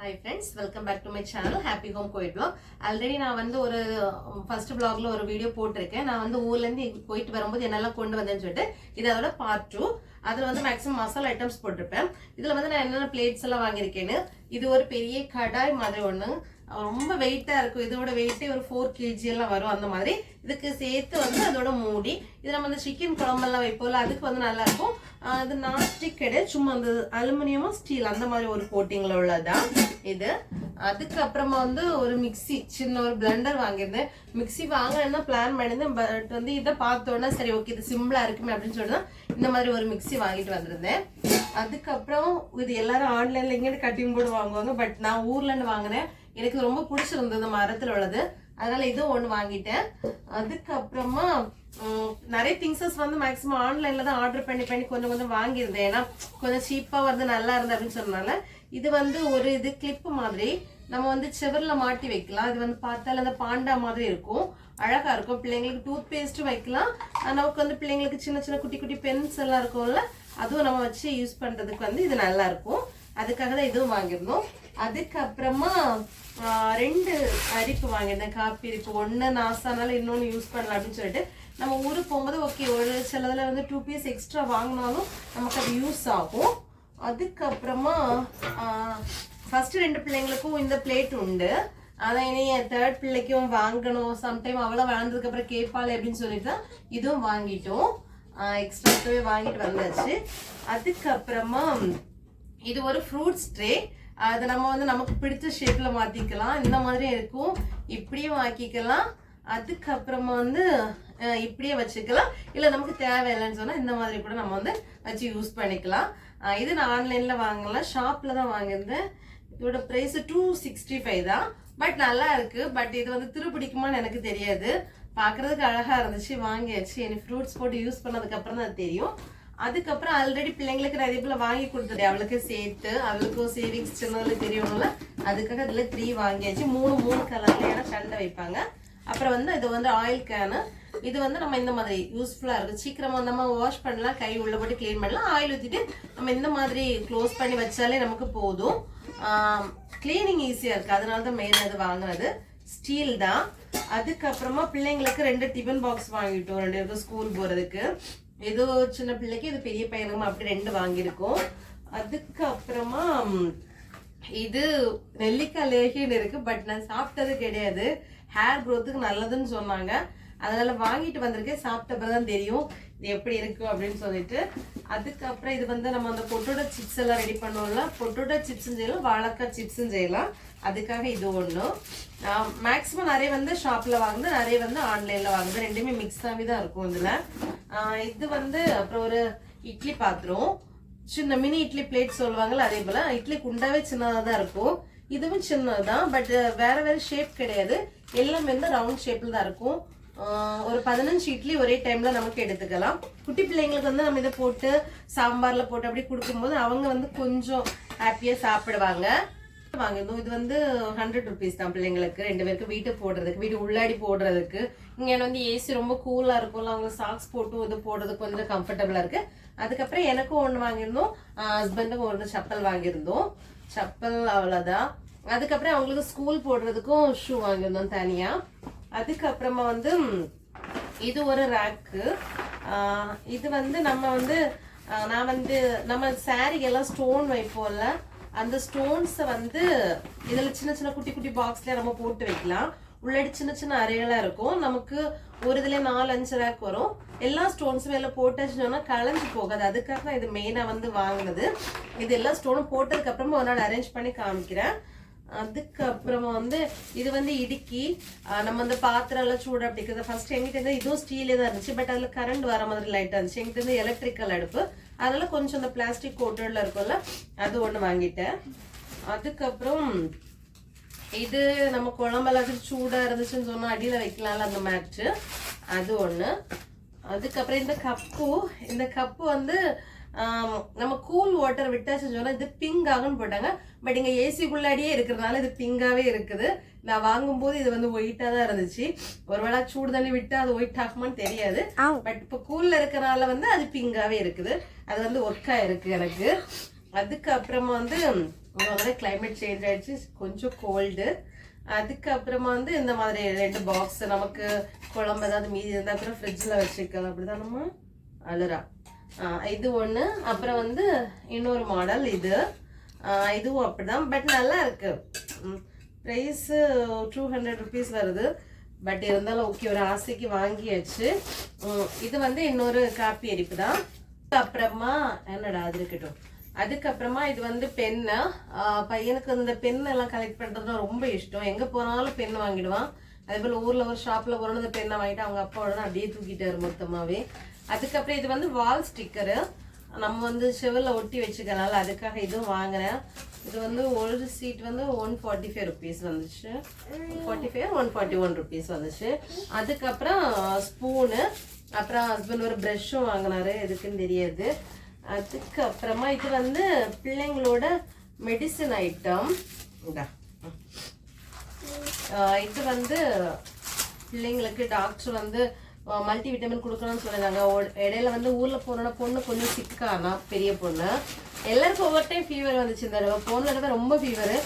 Hi friends welcome back to my channel happy home கோயிட் blog already நான் வந்து ஒரு first பிளாக்ல ஒரு வீடியோ போட்டிருக்கேன். நான் வந்து ஊர்லேருந்து போயிட்டு வரும்போது என்னெல்லாம் கொண்டு வந்தேன்னு சொல்லிட்டு இது அதோட பார்ட் டூ அதில் வந்து மேக்ஸிமம் மசாலா ஐட்டம்ஸ் போட்டிருப்பேன். இதில் வந்து நான் என்னென்ன பிளேட்ஸ் எல்லாம் வாங்கியிருக்கேன்னு இது ஒரு பெரிய கடாய் மாதிரி ஒன்று ரொம்ப வெயிட்டாக இருக்கும். இதோட வெயிட்டே ஒரு ஃபோர் கேஜி எல்லாம் வரும். அந்த மாதிரி. இதுக்கு சேர்த்து வந்து அதோட மூடி. இது நம்ம இந்த சிக்கன் குழம்பெல்லாம் வைப்போம்ல அதுக்கு வந்து நல்லா இருக்கும். ஆஹ் இது கிடையாது சும்மா அந்த அலுமினியமும் ஸ்டீல் அந்த மாதிரி ஒரு கோட்டிங்கில் உள்ளதுதான். இது. அதுக்கப்புறமா வந்து ஒரு மிக்ஸி சின்ன ஒரு பிளெண்டர் வாங்கியிருந்தேன். மிக்சி வாங்கணும்னா பிளான் பண்ணியிருந்தேன். பட் வந்து இதை பார்த்தோன்னா சரி ஓகே இது சிம்பிளா இருக்குமே அப்படின்னு சொல்லி தான் இந்த மாதிரி ஒரு மிக்ஸி வாங்கிட்டு வந்திருந்தேன். அதுக்கப்புறம் இது எல்லாரும் ஆன்லைன்ல எங்கேயும் கட்டிங் போர்டு வாங்குவாங்க. பட் நான் ஊர்ல இருந்து வாங்கினேன். எனக்கு ரொம்ப பிடிச்சிருந்தது மரத்துல உள்ளது. அதனால இதுவும் ஒன்று வாங்கிட்டேன். அதுக்கப்புறமா நிறைய திங்ஸஸ் வந்து மேக்ஸிமம் ஆன்லைன்ல தான் ஆர்டர் பண்ணி பண்ணி கொஞ்சம் கொஞ்சம் வாங்கியிருந்தேன். ஏன்னா கொஞ்சம் சீப்பா வந்து நல்லா இருந்தது அப்படின்னு சொன்னனால இது வந்து ஒரு இது கிளிப்பு மாதிரி. நம்ம வந்து செவரில் மாட்டி வைக்கலாம். இது வந்து பார்த்தால அந்த பாண்டா மாதிரி இருக்கும். அழகா இருக்கும். பிள்ளைங்களுக்கு டூத் பேஸ்ட்டும் வைக்கலாம் நமக்கு வந்து பிள்ளைங்களுக்கு சின்ன சின்ன குட்டி குட்டி பென்ஸ் எல்லாம் இருக்கும்ல அதுவும் நம்ம வச்சு யூஸ் பண்ணுறதுக்கு வந்து இது நல்லா இருக்கும் அதுக்காக தான் இதுவும் வாங்கியிருந்தோம். அதுக்கப்புறமா ரெண்டு அரிப்பு வாங்கியிருந்தேன். காப்பி அரிப்பு. ஒன்று நாசானாலும் இன்னொன்று யூஸ் பண்ணலாம் அப்படின்னு சொல்லிட்டு நம்ம ஊருக்கு போகும்போது ஓகே ஒரு சிலதில் வந்து டூ பீஸ் எக்ஸ்ட்ரா வாங்கினாலும் நமக்கு அது யூஸ் ஆகும். அதுக்கப்புறமா ஃபஸ்ட்டு ரெண்டு பிள்ளைங்களுக்கும் இந்த பிளேட் உண்டு. ஆனால் இனி என் தேர்ட் பிள்ளைக்கும் வாங்கணும். சம்டைம் அவ்வளோ வளர்ந்ததுக்கப்புறம் கேட்பாளே அப்படின்னு சொல்லிட்டு தான் இதுவும் வாங்கிட்டோம். எக்ஸ்ட்ராவே வாங்கிட்டு வந்தாச்சு. அதுக்கப்புறமா இது ஒரு ஃப்ரூட்ஸ் ட்ரே அதை நம்ம வந்து நமக்கு பிடிச்ச ஷேப்பில் மாற்றிக்கலாம் இந்த மாதிரி இருக்கும். இப்படியும் ஆக்கிக்கலாம் அதுக்கப்புறமா வந்து இப்படியே வச்சுக்கலாம். இல்லை நமக்கு தேவையில்லைன்னு சொன்னால் இந்த மாதிரி கூட நம்ம வந்து வச்சு யூஸ் பண்ணிக்கலாம். இது நான் ஆன்லைனில் வாங்கலாம் ஷாப்பில் தான் வாங்கியிருந்தேன். இதோட ப்ரைஸ் டூ சிக்ஸ்டி ஃபைவ் தான். பட் நல்லா இருக்குது பட் இது வந்து திருப்பிடிக்குமான்னு எனக்கு தெரியாது. பார்க்குறதுக்கு அழகாக இருந்துச்சு வாங்கியாச்சு. எனக்கு ஃப்ரூட்ஸ் போட்டு யூஸ் பண்ணதுக்கப்புறம் தான் அது தெரியும். அதுக்கப்புறம் ஆல்ரெடி பிள்ளைங்களுக்கு நிறைய போல் வாங்கி கொடுத்துட்டு அவளுக்கு சேர்த்து அவளுக்கும் சேவிங்ஸ் சின்னதுல தெரியணும்ல. அதுக்காக இதில் த்ரீ வாங்கியாச்சு. மூணு மூணு கலரில் ஏன்னா சண்டை வைப்பாங்க. அப்புறம் வந்து இது வந்து ஆயில் கேனு இது வந்து நம்ம இந்த மாதிரி யூஸ்ஃபுல்லாக இருக்குது சீக்கிரமாக நம்ம வாஷ் பண்ணலாம் கை உள்ள போட்டு க்ளீன் பண்ணலாம். ஆயில் ஊற்றிட்டு நம்ம இந்த மாதிரி க்ளோஸ் பண்ணி வச்சாலே நமக்கு போதும். க்ளீனிங் ஈஸியாக இருக்குது அதனால தான் மெயின் அது வாங்கினது ஸ்டீல் தான். அதுக்கப்புறமா பிள்ளைங்களுக்கு ரெண்டு டிஃபன் பாக்ஸ் வாங்கிட்டோம். ரெண்டு பேருக்கும் ஸ்கூல் போறதுக்கு. ஏதோ சின்ன பிள்ளைக்கு இது பெரிய பையனுமா அப்படி ரெண்டு வாங்கியிருக்கோம். அதுக்கப்புறமா இது நெல்லிக்காய் லேகின்னு இருக்கு பட் நான் சாப்பிட்டது கிடையாது. ஹேர் க்ரோத்துக்கு நல்லதுன்னு சொன்னாங்க. அதனால வாங்கிட்டு வந்திருக்கேன். சாப்பிட்ட பிறகு தான் தெரியும். இது எப்படி இருக்கு அப்படின்னு சொல்லிட்டு அதுக்கப்புறம் இது வந்து நம்ம அந்த பொட்டோட சிப்ஸ் எல்லாம் ரெடி பண்ணோம்ல பொட்டோட சிப்ஸும் செய்யலாம் வாழைக்காய் சிப்ஸும் செய்யலாம். அதுக்காக இது ஒன்று மேக்ஸிமம் நிறைய வந்து ஷாப்பில் வாங்குது நிறைய வந்து ஆன்லைனில் வாங்குது. ரெண்டுமே மிக்ஸ் ஆகி தான் இருக்கும் இதில். இது வந்து அப்புறம் ஒரு இட்லி பாத்திரம். சின்ன மினி இட்லி பிளேட் சொல்லுவாங்கல்ல அதே போல். இட்லி குண்டாவே சின்னதாக தான் இருக்கும். இதுவும் சின்னதுதான் பட் வேற வேற ஷேப் கிடையாது. எல்லாமே வந்து ரவுண்ட் ஷேப்பில் தான் இருக்கும். ஒரு பதினஞ்சு இட்லி ஒரே டைம்ல நமக்கு எடுத்துக்கலாம். குட்டி பிள்ளைங்களுக்கு வந்து நம்ம இதை போட்டு சாம்பார்ல போட்டு அப்படி கொடுக்கும்போது அவங்க வந்து கொஞ்சம் ஹாப்பியா சாப்பிடுவாங்க. வாங்கிருந்தோம் இது வந்து ஹண்ட்ரட் ருபீஸ் தான் பிள்ளைங்களுக்கு. ரெண்டு பேருக்கு வீட்டு போடுறதுக்கு வீடு உள்ளாடி போடுறதுக்கு. இங்க வந்து ஏசி ரொம்ப கூலா இருக்கும்ல அவங்க சாக்ஸ் போட்டு இது போடுறதுக்கு கொஞ்சம் கம்ஃபர்டபுளா இருக்கு. அதுக்கப்புறம் எனக்கும் ஒன்று வாங்கியிருந்தோம். ஹஸ்பண்டுக்கும் ஒன்று செப்பல் வாங்கியிருந்தோம். செப்பல் அவ்வளோதான் அதுக்கப்புறம் அவங்களுக்கு ஸ்கூல் போடுறதுக்கும் ஷூ வாங்கியிருந்தோம் தனியாக அதுக்கப்புறமா வந்து இது ஒரு ரேக்கு இது வந்து நம்ம வந்து நான் வந்து நம்ம saree எல்லாம் ஸ்டோன் வைப்போம்ல அந்த ஸ்டோன்ஸை வந்து இதில் சின்ன சின்ன குட்டி குட்டி பாக்ஸ்லேயே நம்ம போட்டு வைக்கலாம். உள்ளடி சின்ன சின்ன அறைகளாக இருக்கும். நமக்கு ஒரு இதில் நாலு அஞ்சு ரேக் வரும். எல்லா ஸ்டோன்ஸும் எல்லாம் போட்டுச்சுன்னா களைஞ்சு போகாது. அதுக்காக தான் இது மெயினாக வந்து வாங்கினது. இது எல்லா ஸ்டோனும் போட்டதுக்கப்புறமா ஒரு நாள் அரேஞ்ச் பண்ணி காமிக்கிறேன். அதுக்கப்புறமா வந்து இது வந்து இடுக்கி நம்ம அந்த பாத்திரம் எல்லாம் சூடு அப்படிக்கிறது ஃபர்ஸ்ட் எங்கிட்ட இருந்து இதுவும் ஸ்டீலே தான் இருந்துச்சு பட் அதுல கரண்ட் வர மாதிரி லைட்டாக இருந்துச்சு. எங்கிட்ட இருந்து எலக்ட்ரிக்கல் அடுப்பு. அதனால கொஞ்சம் அந்த பிளாஸ்டிக் கோட்டடில் இருக்கும்ல அது ஒன்று வாங்கிட்டேன். அதுக்கப்புறம் இது நம்ம குழம்பெல்லாம் சூடாக இருந்துச்சுன்னு சொன்னால் அடியில் வைக்கலாம்ல அந்த மேட்ச்சு அது ஒன்று அதுக்கப்புறம் இந்த கப்பு இந்த கப்பு வந்து நம்ம கூல் வாட்டர் விட்டாச்சுன்னு சொன்னா இது பிங்க் ஆகும்னு போட்டாங்க. பட் இங்க ஏசிக்குள்ளாடியே இருக்கிறதுனால இது பிங்காவே இருக்குது. நான் வாங்கும்போது இது வந்து ஒயிட்டா தான் இருந்துச்சு. ஒருவேளை சூடு தண்ணி விட்டா அது ஒயிட் ஆகுமான்னு தெரியாது. பட் இப்போ கூல்ல இருக்கறனால வந்து அது பிங்காவே இருக்குது. அது வந்து ஒர்க்கா இருக்கு எனக்கு. அதுக்கப்புறமா வந்து முதல்ல கிளைமேட் சேஞ்ச் ஆயிடுச்சு. கொஞ்சம் கோல்டு அதுக்கப்புறமா வந்து இந்த மாதிரி ரெண்டு பாக்ஸ் நமக்கு குழம்பு ஏதாவது மீதி இருந்தால் கூட ஃப்ரிட்ஜில் வச்சுக்கலாம். அப்படிதானம்மா? அழுறா. இது ஒன்று அப்புறம் வந்து இன்னொரு மாடல் இது. இதுவும் இதுவும் அப்படிதான். பட் நல்லா இருக்கு. ப்ரைஸு டூ ஹண்ட்ரட் ருபீஸ் வருது. பட் இருந்தாலும் ஓகே ஒரு ஆசைக்கு வாங்கியாச்சு. இது வந்து இன்னொரு காப்பி அரிப்பு தான் அப்புறமா என்னடா அது இருக்கட்டும். அதுக்கப்புறமா இது வந்து பென்னு பையனுக்கு இந்த பென் எல்லாம் கலெக்ட் பண்றதுனா ரொம்ப இஷ்டம். எங்கே போனாலும் பென் வாங்கிடுவான். அதே போல் ஊரில் ஒரு ஷாப்பில் போனோம் இந்த பெண்ணை வாங்கிட்டு அவங்க அப்பா உடனே அப்படியே தூக்கிட்டாரு மொத்தமாகவே அதுக்கப்புறம் இது வந்து வால் ஸ்டிக்கரு. நம்ம வந்து செவில் ஒட்டி வச்சுக்கனால அதுக்காக இதுவும் வாங்குறேன். இது வந்து ஒரு சீட் வந்து ஒன் ஃபார்ட்டி ஃபைவ் ருபீஸ் வந்துச்சு. Forty five one forty one rupees வந்துச்சு. அதுக்கப்புறம் ஸ்பூனு அப்புறம் ஹஸ்பண்ட் ஒரு ப்ரெஷ்ஷும் வாங்கினாரு. எதுக்குன்னு தெரியாது. அதுக்கப்புறமா இது வந்து பிள்ளைங்களோட மெடிசன் ஐட்டம் இது வந்து பிள்ளைங்களுக்கு டாக்டர் வந்து மல்டி விட்டமின் கொடுக்கணும்னு சொல்லியிருந்தாங்க. ஒ- இடையில வந்து ஊர்ல போனோட பொண்ணு கொஞ்சம் சிக்கானா பெரிய பொண்ணு. எல்லாருக்கும் ஒவ்வொரு டைம் ஃபீவர் வந்துச்சு இந்த தடவை. போன தடவை ரொம்ப ஃபீவர்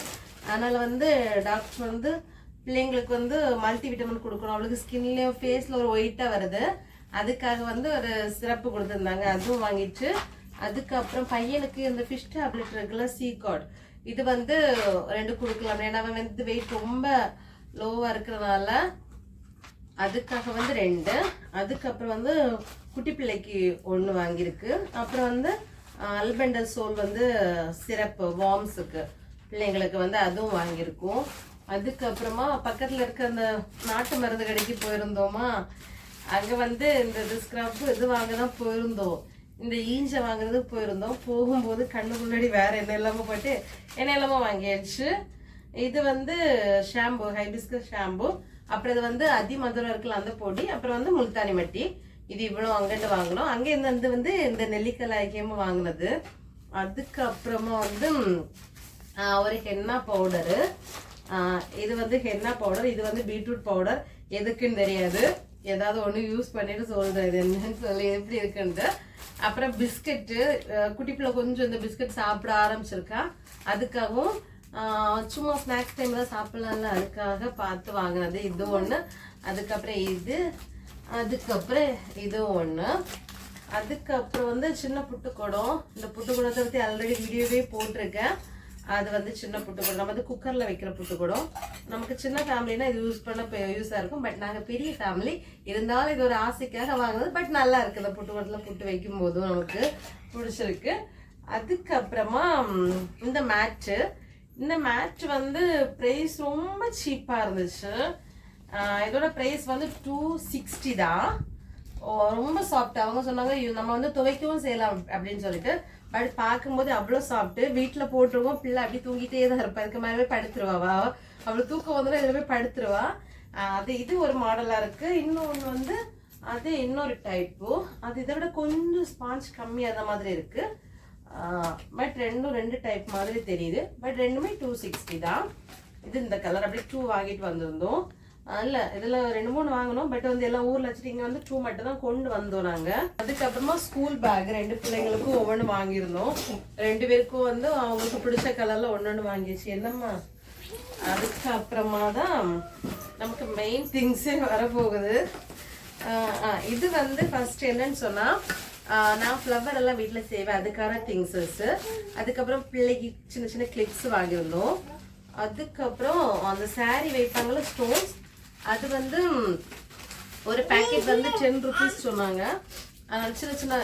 அதனால வந்து டாக்டர் வந்து பிள்ளைங்களுக்கு வந்து மல்டி விட்டமின் கொடுக்கணும். அவளுக்கு ஸ்கின்லயும் ஃபேஸில் ஒரு ஒயிட்டாக வருது. அதுக்காக வந்து ஒரு சிறப்பு கொடுத்துருந்தாங்க. அதுவும் வாங்கிட்டு அதுக்கப்புறம் பையனுக்கு இந்த ஃபிஷ் டேப்லெட் இருக்குல்ல சீகாட் இது வந்து ரெண்டு கொடுக்கலாம். ஏன்னா அவன் வந்து வெயிட் ரொம்ப லோவாக இருக்கிறதுனால அதுக்காக வந்து ரெண்டு. அதுக்கப்புறம் வந்து குட்டி பிள்ளைக்கு ஒன்று வாங்கியிருக்கு. அப்புறம் வந்து அல்பெண்டல் சோல் வந்து சிறப்பு வார்ம்ஸுக்கு பிள்ளைங்களுக்கு வந்து அதுவும் வாங்கியிருக்கோம். அதுக்கப்புறமா பக்கத்தில் இருக்க அந்த நாட்டு மருந்து கடைக்கு போயிருந்தோமா? அங்கே வந்து இந்த இது இது வாங்க தான் போயிருந்தோம். இந்த ஈஞ்ச வாங்குறதுக்கு போயிருந்தோம். போகும்போது கண்ணு முன்னாடி வேற என்ன எல்லாமோ போட்டு என்ன எல்லாமோ வாங்கியாச்சு. இது வந்து ஷாம்பு ஹைபிஸ்கஸ் ஷாம்பு. அப்புறம் இது வந்து அதிமதுரம் இருக்குல்ல அந்த பொடி அப்புறம் வந்து முல்தானி மட்டி. இது இவ்வளோ அங்கிட்டு வாங்கினோம். அங்கே இருந்து வந்து இந்த நெல்லிக்கல் வாங்கினது. அதுக்கப்புறமா வந்து ஒரு ஹென்னா பவுடரு இது வந்து ஹென்னா பவுடர் இது வந்து பீட்ரூட் பவுடர் எதுக்குன்னு தெரியாது. ஏதாவது ஒன்று யூஸ் பண்ணிட்டு சொல்கிறேன் இது என்னன்னு சொல்லி எப்படி இருக்குன்ட்டு. அப்புறம் பிஸ்கெட்டு குட்டி பிள்ளை கொஞ்சம் இந்த பிஸ்கட் சாப்பிட ஆரம்பிச்சிருக்கா. அதுக்காகவும் சும்மா ஸ்நாக்ஸ் டைம் தான் அதுக்காக பார்த்து வாங்கினது. இது ஒன்று அதுக்கப்புறம் இது. அதுக்கப்புறம் இது ஒன்று அதுக்கப்புறம் வந்து சின்ன புட்டுக்குடம். இந்த புட்டுக்குடத்தை பற்றி ஆல்ரெடி வீடியோவே போட்டிருக்கேன். அது வந்து சின்ன புட்டுக்குடம். நம்ம வந்து குக்கரில் வைக்கிற புட்டுக்கடம். நமக்கு சின்ன ஃபேமிலினா இது யூஸ் பண்ண யூஸாக இருக்கும். பட் நாங்கள் பெரிய ஃபேமிலி இருந்தாலும் இது ஒரு ஆசைக்காக வாங்கினது. பட் நல்லா இருக்குது இந்த புட்டுக்குடத்தில் புட்டு வைக்கும் போதும் நமக்கு பிடிச்சிருக்கு. அதுக்கப்புறமா இந்த மேட்ச்சு இந்த மேட்ச் வந்து ப்ரைஸ் ரொம்ப சீப்பாக இருந்துச்சு. இதோட ப்ரைஸ் வந்து டூ சிக்ஸ்டி தான். ஓ, ரொம்ப சாஃப்ட் அவங்க சொன்னாங்க நம்ம வந்து துவைக்கவும் செய்யலாம் அப்படின்னு சொல்லிட்டு. பட் பார்க்கும்போது அவ்வளோ சாப்பிட்டு வீட்டில் போட்டுருவோம் பிள்ளை அப்படி தூங்கிட்டே தான் இருப்பா. இதுக்கு மேலே போய் படுத்துருவாவா அவள் தூக்கம் வந்துடும் இதில் போய் படுத்துருவா. அது இது ஒரு மாடலாக இருக்குது இன்னொன்று வந்து அது இன்னொரு டைப்பு அது இதை விட கொஞ்சம் ஸ்பாஞ்ச் கம்மியாக மாதிரி இருக்குது பட் ரெண்டும் ரெண்டு டைப் மாதிரி தெரியுது. பட் ரெண்டுமே டூ சிக்ஸ்டி தான். இது இந்த கலர் அப்படியே டூ வாங்கிட்டு வந்திருந்தோம். இல்லை இதில் ரெண்டு மூணு வாங்கினோம். பட் வந்து எல்லாம் ஊரில் வச்சுட்டு இங்கே வந்து டூ மட்டும் தான் கொண்டு வந்தோம் நாங்கள் அதுக்கப்புறமா ஸ்கூல் பேக் ரெண்டு பிள்ளைங்களுக்கும் ஒவ்வொன்று வாங்கியிருந்தோம். ரெண்டு பேருக்கும் வந்து அவங்களுக்கு பிடிச்ச கலரில் ஒன்று ஒன்று வாங்கிச்சு என்னம்மா? அதுக்கப்புறமா தான் நமக்கு மெயின் திங்ஸே வரப்போகுது. இது வந்து ஃபஸ்ட் என்னன்னு சொன்னால் நான் ஃப்ளவர் எல்லாம் வீட்டில் செய்வேன். அதுக்கான திங்ஸஸ் அதுக்கப்புறம் பிள்ளைக்கு சின்ன சின்ன கிளிப்ஸ் வாங்கியிருந்தோம் அதுக்கப்புறம் அந்த saree வைப்பாங்கள ஸ்டோன்ஸ் அது வந்து ஒரு பேக்கெட் வந்து டென் ருபீஸ் சொன்னாங்க. அதனால சின்ன சின்ன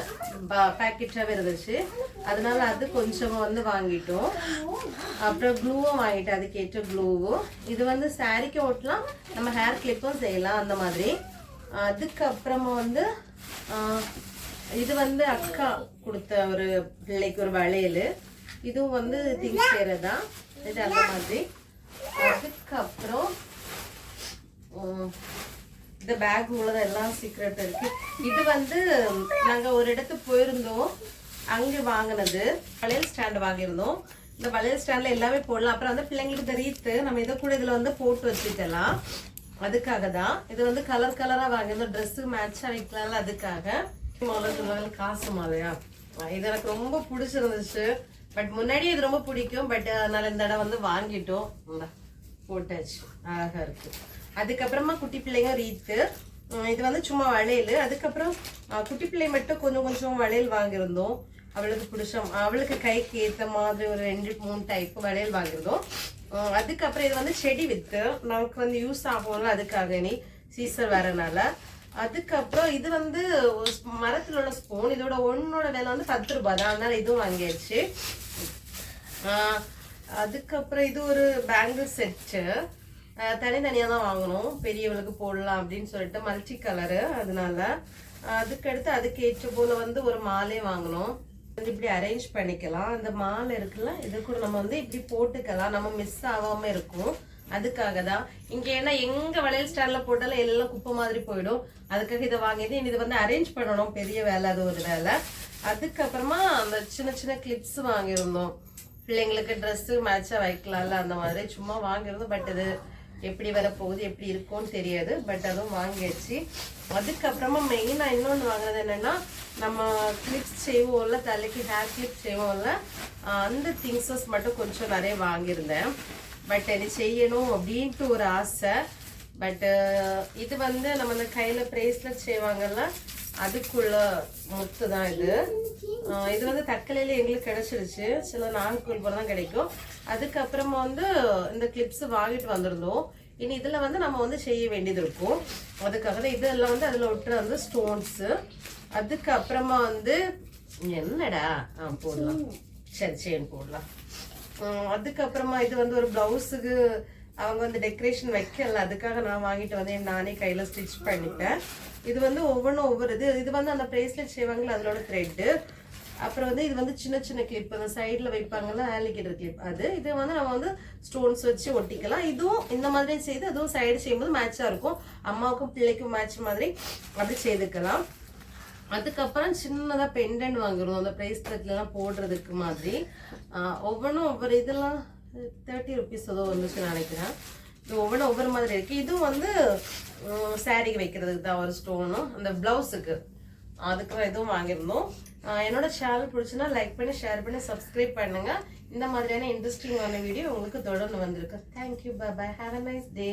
பேக்கெட்டாகவே இருந்துச்சு. அதனால அது கொஞ்சம் வந்து வாங்கிட்டோம். அப்புறம் க்ளூவும் வாங்கிட்டேன். அதுக்கேற்ற க்ளூவும் இது வந்து சாரிக்கு ஓட்டலாம். நம்ம ஹேர் கிளிப்பும் செய்யலாம். அந்த மாதிரி. அதுக்கப்புறமா வந்து இது வந்து அக்கா கொடுத்த ஒரு பிள்ளைக்கு ஒரு வளையல். இதுவும் வந்து திங்ஸ் செய்கிறது தான். இது அந்த மாதிரி. அதுக்கப்புறம் இந்த பேக் உள்ளதான் எல்லாம் சீக்ரெட் இருக்கு. இது வந்து நாங்கள் ஒரு இடத்துக்கு போயிருந்தோம். அங்கே வாங்கினது. வளையல் ஸ்டாண்ட் வாங்கியிருந்தோம். இந்த வளையல் ஸ்டாண்டில் எல்லாமே போடலாம். அப்புறம் வந்து பிள்ளைங்களுக்கு இந்த ரீத்து நம்ம இதை கூட இதில் வந்து போட்டு வச்சுக்கலாம். அதுக்காக தான். இது வந்து கலர் கலராக வாங்கியிருந்தோம். ட்ரெஸ்ஸு மேட்சாக வைக்கலாம்ல அதுக்காக. மாலை சொல்லுவாங்க காசு மாலையா இது எனக்கு ரொம்ப பிடிச்சிருந்துச்சு. பட் முன்னாடி இது ரொம்ப பிடிக்கும். பட் அதனால இந்த இடம் வந்து வாங்கிட்டோம். போட்டாச்சு. அழகா இருக்கு. அதுக்கப்புறமா குட்டி பிள்ளைங்க ரீத்து. இது வந்து சும்மா வளையல். அதுக்கப்புறம் குட்டி பிள்ளை மட்டும் கொஞ்சம் கொஞ்சம் வளையல் வாங்கியிருந்தோம். அவளுக்கு பிடிச்ச அவளுக்கு கைக்கு ஏற்ற மாதிரி ஒரு ரெண்டு மூணு டைப் வளையல் வாங்கியிருந்தோம். அதுக்கப்புறம் இது வந்து செடி வித்து. நமக்கு வந்து யூஸ் ஆகும்ல அதுக்காக நீ சீசர் வரனால. அதுக்கப்புறம் இது வந்து ஒரு மரத்துல உள்ள ஸ்பூன் இதோட ஒன்னோட விலை வந்து பத்து ரூபாய் தான். அதனால இதுவும் வாங்கியாச்சு. அதுக்கப்புறம் இது ஒரு பேங்கிள் செட்டு தனித்தனியா தான் வாங்கணும். பெரியவளுக்கு போடலாம் அப்படின்னு சொல்லிட்டு மல்டி கலரு அதனால அதுக்கடுத்து அதுக்கு ஏற்ற போல வந்து ஒரு மாலை வாங்கணும். வந்து இப்படி அரேஞ்ச் பண்ணிக்கலாம். அந்த மாலை இருக்குல்ல இது கூட நம்ம வந்து இப்படி போட்டுக்கலாம். நம்ம மிஸ் ஆகாம இருக்கும். அதுக்காக தான் இங்க ஏன்னா எங்க வளையல் ஸ்டாண்ட்ல போட்டாலும் எல்லாம் குப்பை மாதிரி போயிடும். அதுக்காக இதை வாங்கிட்டு இனி இதை வந்து அரேஞ்ச் பண்ணணும். பெரிய வேலை அது ஒரு வேலை. அதுக்கப்புறமா அந்த சின்ன சின்ன கிளிப்ஸ் வாங்கியிருந்தோம். பிள்ளைங்களுக்கு ட்ரெஸ்ஸு மேட்சாக வைக்கலாம்ல அந்த மாதிரி. சும்மா வாங்கியிருந்தோம். பட் இது எப்படி வரப்போகுது எப்படி இருக்கும்னு தெரியாது. பட் அதுவும் வாங்கியாச்சு. அதுக்கப்புறமா மெயினாக இன்னொன்று வாங்கினது என்னன்னா நம்ம கிளிப்ஸ் செய்வோம்ல தலைக்கு ஹேர் கிளிப் செய்வோம்ல அந்த திங்ஸஸ் மட்டும் கொஞ்சம் நிறைய வாங்கியிருந்தேன். பட் இது செய்யணும் அப்படின்ட்டு ஒரு ஆசை. பட்டு இது வந்து நம்ம இந்த கையில் பிரேஸ்லெட் செய்வாங்கல்ல அதுக்குள்ள முத்து தான் இது இது வந்து தக்கலையில் எங்களுக்கு கிடைச்சிருச்சு. சில நாகர்கோவில் போல தான் கிடைக்கும். அதுக்கப்புறமா வந்து இந்த கிளிப்ஸ் வாங்கிட்டு வந்திருந்தோம். இனி இதில் வந்து நம்ம வந்து செய்ய வேண்டியது இருக்கும். அதுக்காக தான் இதெல்லாம் வந்து அதில் விட்டுற வந்து ஸ்டோன்ஸு அதுக்கப்புறமா வந்து என்னடா ஆ போடலாம். சரி செயின் போடலாம். அதுக்கப்புறமா இது வந்து ஒரு பிளவுஸுக்கு அவங்க வந்து டெக்கரேஷன் வைக்கல. அதுக்காக நான் வாங்கிட்டு வந்து நானே கையில ஸ்டிச் பண்ணிட்டேன். இது வந்து ஒவ்வொன்றும் ஒவ்வொரு இது இது வந்து அந்த பிரேஸ்லெட் செய்வாங்கல்ல அதோட த்ரெட்டு அப்புறம் வந்து இது வந்து சின்ன சின்ன கிளிப் அந்த சைடில் வைப்பாங்கல்ல ஆலிகேட்டர் கிளிப் அது. இது வந்து நம்ம வந்து ஸ்டோன்ஸ் வச்சு ஒட்டிக்கலாம். இதுவும் இந்த மாதிரி செய்து அதுவும் சைடு செய்யும்போது மேட்சாக இருக்கும். அம்மாவுக்கும் பிள்ளைக்கும் மேட்ச் மாதிரி அப்படி செய்துக்கலாம். அதுக்கப்புறம் சின்னதா பெண்டன் வாங்குறோம். அந்த பிரேஸ்லெட்லாம் போடுறதுக்கு மாதிரி. ஒவ்வொன்றும் ஒவ்வொரு இதெல்லாம் தேர்ட்டி ருபீஸ் ஏதோ வந்துச்சு நினைக்கிறேன். இது ஒவ்வொன்றும் ஒவ்வொரு மாதிரி இருக்குது இதுவும் வந்து சாரிக்கு வைக்கிறதுக்கு தான் ஒரு ஸ்டோனும் அந்த ப்ளவுஸுக்கு அதுக்கு இதுவும் வாங்கியிருந்தோம். என்னோட சேனல் பிடிச்சுன்னா லைக் பண்ணி ஷேர் பண்ணி சப்ஸ்கிரைப் பண்ணுங்கள் இந்த மாதிரியான இன்ட்ரெஸ்டிங்கான வீடியோ உங்களுக்கு தொடர்ந்து வந்திருக்கு. Thank you bye bye have a nice day